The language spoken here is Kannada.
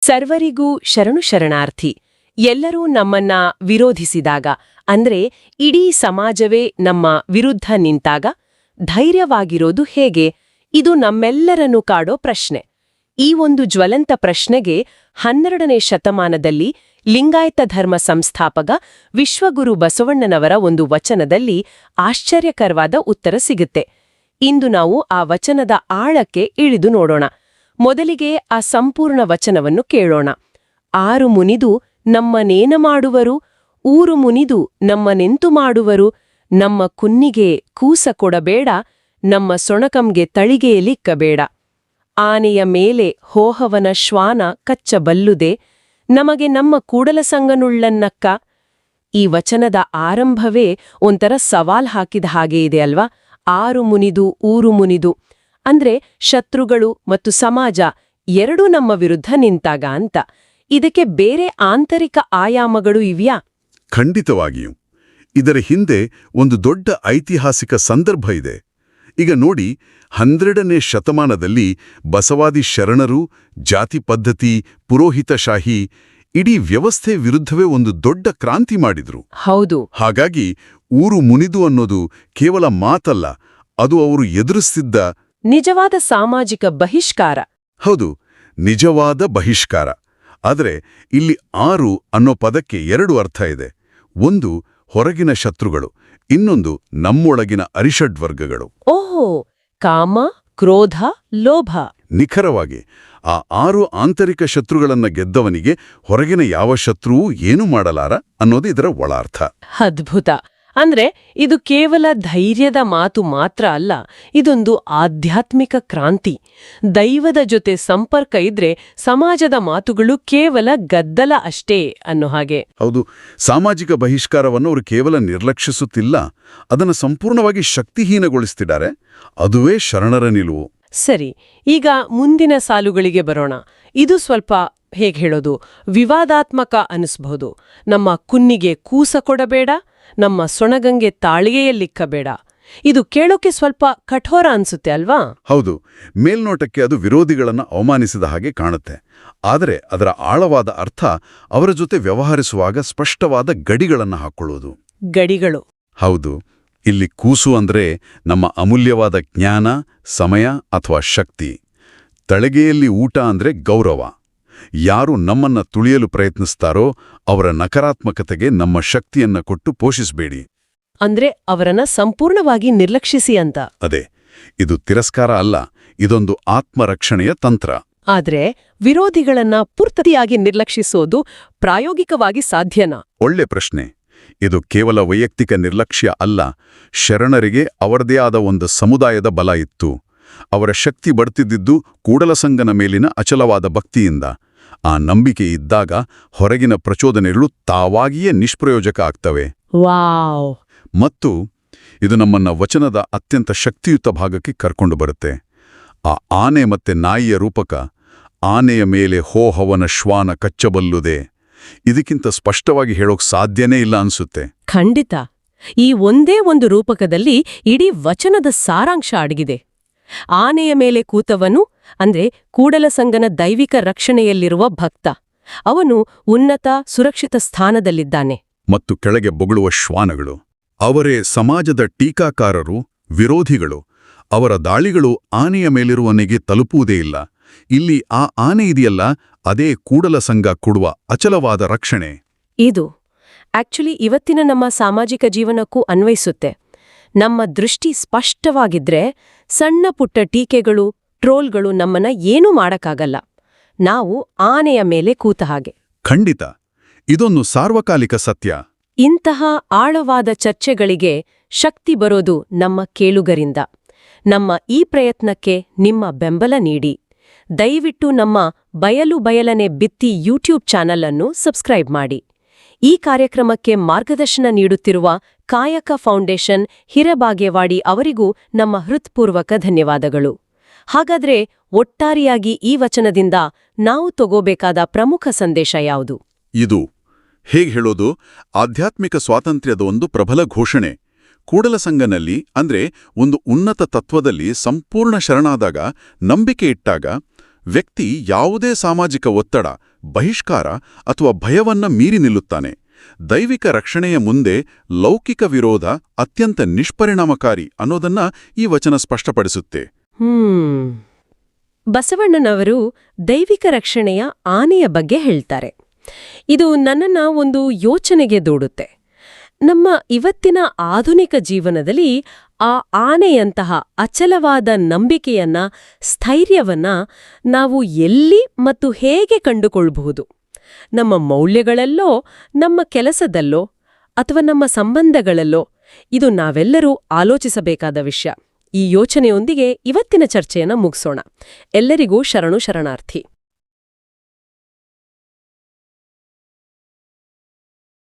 ಸರ್ವರಿಗೂ ಶರಣು ಶರಣಾರ್ಥಿ. ಎಲ್ಲರೂ ನಮ್ಮನ್ನ ವಿರೋಧಿಸಿದಾಗ, ಅಂದ್ರೆ ಇಡೀ ಸಮಾಜವೇ ನಮ್ಮ ವಿರುದ್ಧ ನಿಂತಾಗ, ಧೈರ್ಯವಾಗಿರೋದು ಹೇಗೆ? ಇದು ನಮ್ಮೆಲ್ಲರನ್ನು ಕಾಡೋ ಪ್ರಶ್ನೆ. ಈ ಒಂದು ಜ್ವಲಂತ ಪ್ರಶ್ನೆಗೆ ಹನ್ನೆರಡನೇ ಶತಮಾನದಲ್ಲಿ ಲಿಂಗಾಯತ ಧರ್ಮ ಸಂಸ್ಥಾಪಕ ವಿಶ್ವಗುರು ಬಸವಣ್ಣನವರ ಒಂದು ವಚನದಲ್ಲಿ ಆಶ್ಚರ್ಯಕರವಾದ ಉತ್ತರ ಸಿಗುತ್ತೆ. ಇಂದು ನಾವು ಆ ವಚನದ ಆಳಕ್ಕೆ ಇಳಿದು ನೋಡೋಣ. ಮೊದಲಿಗೆ ಆ ಸಂಪೂರ್ಣ ವಚನವನ್ನು ಕೇಳೋಣ. ಆರು ಮುನಿದು ನಮ್ಮನೇನ ಮಾಡುವರು, ಊರು ಮುನಿದು ನಮ್ಮನೆಂತು ಮಾಡುವರು, ನಮ್ಮ ಕುನ್ನಿಗೆ ಕೂಸ ಕೊಡಬೇಡ, ನಮ್ಮ ಸೊಣಕಂಗೆ ತಳಿಗೆಯಲಿಕ್ಕಬೇಡ ಆನೆಯ ಮೇಲೆ ಹೋಹವನ ಶ್ವಾನ ಕಚ್ಚಬಲ್ಲುದೆ, ನಮಗೆ ನಮ್ಮ ಕೂಡಲಸಂಗನುಳ್ಳನ್ನಕ್ಕ ಈ ವಚನದ ಆರಂಭವೇ ಒಂಥರ ಸವಾಲ್ ಹಾಕಿದ ಹಾಗೆ ಇದೆ ಅಲ್ವಾ? ಆರು ಮುನಿದು, ಊರು ಮುನಿದು. ಅಂದ್ರೆ ಶತ್ರುಗಳು ಮತ್ತು ಸಮಾಜ ಎರಡೂ ನಮ್ಮ ವಿರುದ್ಧ ನಿಂತಾಗ ಅಂತ. ಇದಕ್ಕೆ ಬೇರೆ ಆಂತರಿಕ ಆಯಾಮಗಳು ಇವ್ಯಾ? ಖಂಡಿತವಾಗಿಯೂ. ಇದರ ಹಿಂದೆ ಒಂದು ದೊಡ್ಡ ಐತಿಹಾಸಿಕ ಸಂದರ್ಭ ಇದೆ. ಈಗ ನೋಡಿ ಹನ್ನೆರಡನೇ ಶತಮಾನದಲ್ಲಿ ಬಸವಾದಿ ಶರಣರು ಜಾತಿ ಪದ್ಧತಿ ಪುರೋಹಿತಶಾಹಿ ಇಡೀ ವ್ಯವಸ್ಥೆ ವಿರುದ್ಧವೇ ಒಂದು ದೊಡ್ಡ ಕ್ರಾಂತಿ ಮಾಡಿದ್ರು. ಹೌದು. ಹಾಗಾಗಿ ಊರು ಮುನಿದು ಅನ್ನೋದು ಕೇವಲ ಮಾತಲ್ಲ ಅದು ಅವರು ಎದುರಿಸ್ತಿದ್ದ ನಿಜವಾದ ಸಾಮಾಜಿಕ ಬಹಿಷ್ಕಾರ. ಹೌದು ನಿಜವಾದ ಬಹಿಷ್ಕಾರ. ಆದರೆ ಇಲ್ಲಿ ಆರು ಅನ್ನೋ ಪದಕ್ಕೆ ಎರಡು ಅರ್ಥ ಇದೆ. ಒಂದು ಹೊರಗಿನ ಶತ್ರುಗಳು ಇನ್ನೊಂದು ನಮ್ಮೊಳಗಿನ ಅರಿಷಡ್ವರ್ಗಗಳು ಓಹೋ ಕಾಮ ಕ್ರೋಧ ಲೋಭ. ನಿಖರವಾಗಿ ಆ ಆರು ಆಂತರಿಕ ಶತ್ರುಗಳನ್ನ ಗೆದ್ದವನಿಗೆ ಹೊರಗಿನ ಯಾವ ಶತ್ರುವೂ ಏನು ಮಾಡಲಾರ ಅನ್ನೋದು ಇದರ ಒಳಾರ್ಥ. ಅದ್ಭುತ. ಅಂದ್ರೆ ಇದು ಕೇವಲ ಧೈರ್ಯದ ಮಾತು ಮಾತ್ರ ಅಲ್ಲ ಇದೊಂದು ಆಧ್ಯಾತ್ಮಿಕ ಕ್ರಾಂತಿ. ದೈವದ ಜೊತೆ ಸಂಪರ್ಕ ಇದ್ರೆ ಸಮಾಜದ ಮಾತುಗಳು ಕೇವಲ ಗದ್ದಲ ಅಷ್ಟೇ ಅನ್ನೋ ಹಾಗೆ. ಹೌದು ಸಾಮಾಜಿಕ ಬಹಿಷ್ಕಾರವನ್ನು ಅವರು ಕೇವಲ ನಿರ್ಲಕ್ಷಿಸುತ್ತಿಲ್ಲ ಅದನ್ನು ಸಂಪೂರ್ಣವಾಗಿ ಶಕ್ತಿಹೀನಗೊಳಿಸ್ತಿದ್ದಾರೆ ಅದುವೇ ಶರಣರ ನಿಲುವು. ಸರಿ ಈಗ ಮುಂದಿನ ಸಾಲುಗಳಿಗೆ ಬರೋಣ. ಇದು ಸ್ವಲ್ಪ ಹೇಗೆ ಹೇಳೋದು? ವಿವಾದಾತ್ಮಕ ಅನಿಸ್ಬಹುದು. ನಮ್ಮ ಕುನ್ನಿಗೆ ಕೂಸ ಕೊಡಬೇಡ ನಮ್ಮ ಸೊಣಗಂಗೆ ತಾಳಿಗೆಯಲ್ಲಿಕ್ಕಬೇಡ ಇದು ಕೇಳೋಕೆ ಸ್ವಲ್ಪ ಕಠೋರ ಅನ್ಸುತ್ತೆ ಅಲ್ವಾ? ಹೌದು. ಮೇಲ್ನೋಟಕ್ಕೆ ಅದು ವಿರೋಧಿಗಳನ್ನು ಅವಮಾನಿಸಿದ ಹಾಗೆ ಕಾಣುತ್ತೆ. ಆದರೆ ಅದರ ಆಳವಾದ ಅರ್ಥ ಅವರ ಜೊತೆ ವ್ಯವಹರಿಸುವಾಗ ಸ್ಪಷ್ಟವಾದ ಗಡಿಗಳನ್ನು ಹಾಕೊಳ್ಳುವುದು. ಗಡಿಗಳು. ಹೌದು. ಇಲ್ಲಿ ಕೂಸು ಅಂದ್ರೆ ನಮ್ಮ ಅಮೂಲ್ಯವಾದ ಜ್ಞಾನ ಸಮಯ ಅಥವಾ ಶಕ್ತಿ. ತಳಗೆಯಲ್ಲಿ ಊಟ ಅಂದ್ರೆ ಗೌರವ. ಯಾರು ನಮ್ಮನ್ನ ತುಳಿಯಲು ಪ್ರಯತ್ನಿಸ್ತಾರೋ ಅವರ ನಕಾರಾತ್ಮಕತೆಗೆ ನಮ್ಮ ಶಕ್ತಿಯನ್ನ ಕೊಟ್ಟು ಪೋಷಿಸಬೇಡಿ. ಅಂದ್ರೆ ಅವರನ್ನ ಸಂಪೂರ್ಣವಾಗಿ ನಿರ್ಲಕ್ಷಿಸಿ ಅಂತ. ಅದೇ ಇದು ತಿರಸ್ಕಾರ ಅಲ್ಲ ಇದೊಂದು ಆತ್ಮರಕ್ಷಣೆಯ ತಂತ್ರ. ಆದ್ರೆ ವಿರೋಧಿಗಳನ್ನ ಪೂರ್ತಿಯಾಗಿ ನಿರ್ಲಕ್ಷಿಸೋದು ಪ್ರಾಯೋಗಿಕವಾಗಿ ಸಾಧ್ಯನಾ? ಒಳ್ಳೆ ಪ್ರಶ್ನೆ. ಇದು ಕೇವಲ ವೈಯಕ್ತಿಕ ನಿರ್ಲಕ್ಷ್ಯ ಅಲ್ಲ ಶರಣರಿಗೆ ಅವರದೇ ಆದ ಒಂದು ಸಮುದಾಯದ ಬಲ ಇತ್ತು. ಅವರ ಶಕ್ತಿ ಬಡ್ತಿದ್ದಿದ್ದು ಕೂಡಲಸಂಗನ ಮೇಲಿನ ಅಚಲವಾದ ಭಕ್ತಿಯಿಂದ. ಆ ನಂಬಿಕೆ ಇದ್ದಾಗ ಹೊರಗಿನ ಪ್ರಚೋದನೆಗಳು ತಾವಾಗಿಯೇ ನಿಷ್ಪ್ರಯೋಜಕ ಆಗ್ತವೆ. ಮತ್ತು ಇದು ನಮ್ಮನ್ನ ವಚನದ ಅತ್ಯಂತ ಶಕ್ತಿಯುತ ಭಾಗಕ್ಕೆ ಕರ್ಕೊಂಡು ಬರುತ್ತೆ. ಆ ಆನೆ ಮತ್ತೆ ನಾಯಿಯ ರೂಪಕ ಆನೆಯ ಮೇಲೆ ಹೋಹವನ ಶ್ವಾನ ಕಚ್ಚಬಲ್ಲುದೆ. ಇದಕ್ಕಿಂತ ಸ್ಪಷ್ಟವಾಗಿ ಹೇಳೋಕ್ ಸಾಧ್ಯನೇ ಇಲ್ಲ ಅನ್ಸುತ್ತೆ. ಖಂಡಿತ. ಈ ಒಂದೇ ಒಂದು ರೂಪಕದಲ್ಲಿ ಇಡೀ ವಚನದ ಸಾರಾಂಶ ಅಡಗಿದೆ. ಆನೆಯ ಮೇಲೆ ಕೂತವನು ಅಂದ್ರೆ ಕೂಡಲಸಂಗನ ದೈವಿಕ ರಕ್ಷಣೆಯಲ್ಲಿರುವ ಭಕ್ತ. ಅವನು ಉನ್ನತ ಸುರಕ್ಷಿತ ಸ್ಥಾನದಲ್ಲಿದ್ದಾನೆ. ಮತ್ತು ಕೆಳಗೆ ಬೊಗಳುವ ಶ್ವಾನಗಳು. ಅವರೇ ಸಮಾಜದ ಟೀಕಾಕಾರರು ವಿರೋಧಿಗಳು. ಅವರ ದಾಳಿಗಳು ಆನೆಯ ಮೇಲಿರುವನಿಗೆ ತಲುಪುವುದೇ ಇಲ್ಲ. ಇಲ್ಲಿ ಆ ಆನೆ ಇದೆಯಲ್ಲ ಅದೇ ಕೂಡಲ ಸಂಘ ಕೊಡುವ ಅಚಲವಾದ ರಕ್ಷಣೆ. ಇದು ಆಕ್ಚುಲಿ ಇವತ್ತಿನ ನಮ್ಮ ಸಾಮಾಜಿಕ ಜೀವನಕ್ಕೂ ಅನ್ವಯಿಸುತ್ತೆ. ನಮ್ಮ ದೃಷ್ಟಿ ಸ್ಪಷ್ಟವಾಗಿದ್ರೆ ಸಣ್ಣ ಪುಟ್ಟ ಟೀಕೆಗಳು ಟ್ರೋಲ್ಗಳು ನಮ್ಮನ್ನ ಏನೂ ಮಾಡಕ್ಕಾಗಲ್ಲ. ನಾವು ಆನೆಯ ಮೇಲೆ ಕೂತ ಹಾಗೆ. ಖಂಡಿತ. ಇದೊಂದು ಸಾರ್ವಕಾಲಿಕ ಸತ್ಯ. ಇಂತಹ ಆಳವಾದ ಚರ್ಚೆಗಳಿಗೆ ಶಕ್ತಿ ಬರೋದು ನಮ್ಮ ಕೇಳುಗರಿಂದ. ನಮ್ಮ ಈ ಪ್ರಯತ್ನಕ್ಕೆ ನಿಮ್ಮ ಬೆಂಬಲ ನೀಡಿ. ದಯವಿಟ್ಟು ನಮ್ಮ ಬಯಲು ಬಯಲನೆ ಬಿತ್ತಿ ಯೂಟ್ಯೂಬ್ ಚಾನಲ್ ಅನ್ನು ಸಬ್ಸ್ಕ್ರೈಬ್ ಮಾಡಿ. ಈ ಕಾರ್ಯಕ್ರಮಕ್ಕೆ ಮಾರ್ಗದರ್ಶನ ನೀಡುತ್ತಿರುವ ಕಾಯಕ ಫೌಂಡೇಶನ್ ಹಿರಬಾಗೇವಾಡಿ ಅವರಿಗೂ ನಮ್ಮ ಹೃತ್ಪೂರ್ವಕ ಧನ್ಯವಾದಗಳು. ಹಾಗಾದ್ರೆ ಒಟ್ಟಾರೆಯಾಗಿ ಈ ವಚನದಿಂದ ನಾವು ತಗೋಬೇಕಾದ ಪ್ರಮುಖ ಸಂದೇಶ ಯಾವುದು? ಇದು ಹೇಗೆ ಹೇಳೋದು? ಆಧ್ಯಾತ್ಮಿಕ ಸ್ವಾತಂತ್ರ್ಯದ ಒಂದು ಪ್ರಬಲ ಘೋಷಣೆ. ಕೂಡಲಸಂಗನಲ್ಲಿ ಅಂದ್ರೆ ಒಂದು ಉನ್ನತ ತತ್ವದಲ್ಲಿ ಸಂಪೂರ್ಣ ಶರಣಾದಾಗ, ನಂಬಿಕೆ ಇಟ್ಟಾಗ, ವ್ಯಕ್ತಿ ಯಾವುದೇ ಸಾಮಾಜಿಕ ಒತ್ತಡ, ಬಹಿಷ್ಕಾರ ಅಥವಾ ಭಯವನ್ನ ಮೀರಿ ನಿಲ್ಲುತ್ತಾನೆ. ದೈವಿಕ ರಕ್ಷಣೆಯ ಮುಂದೆ ಲೌಕಿಕ ವಿರೋಧ ಅತ್ಯಂತ ನಿಷ್ಪರಿಣಾಮಕಾರಿ ಅನ್ನೋದನ್ನ ಈ ವಚನ ಸ್ಪಷ್ಟಪಡಿಸುತ್ತೆ. ಹ್ಮ್. ಬಸವಣ್ಣನವರು ದೈವಿಕ ರಕ್ಷಣೆಯ ಆನೆಯ ಬಗ್ಗೆ ಹೇಳ್ತಾರೆ. ಇದು ನನ್ನನ್ನ ಒಂದು ಯೋಚನೆಗೆ ದೂಡುತ್ತೆ. ನಮ್ಮ ಇವತ್ತಿನ ಆಧುನಿಕ ಜೀವನದಲ್ಲಿ ಆ ಆನೆಯಂತಹ ಅಚಲವಾದ ನಂಬಿಕೆಯನ್ನ, ಸ್ಥೈರ್ಯವನ್ನ ನಾವು ಎಲ್ಲಿ ಮತ್ತು ಹೇಗೆ ಕಂಡುಕೊಳ್ಬಹುದು? ನಮ್ಮ ಮೌಲ್ಯಗಳಲ್ಲೋ, ನಮ್ಮ ಕೆಲಸದಲ್ಲೋ ಅಥವಾ ನಮ್ಮ ಸಂಬಂಧಗಳಲ್ಲೋ, ಇದು ನಾವೆಲ್ಲರೂ ಆಲೋಚಿಸಬೇಕಾದ ವಿಷಯ. ಈ ಯೋಚನೆಯೊಂದಿಗೆ ಇವತ್ತಿನ ಚರ್ಚೆಯನ್ನು ಮುಗಿಸೋಣ. ಎಲ್ಲರಿಗೂ ಶರಣು ಶರಣಾರ್ಥಿ.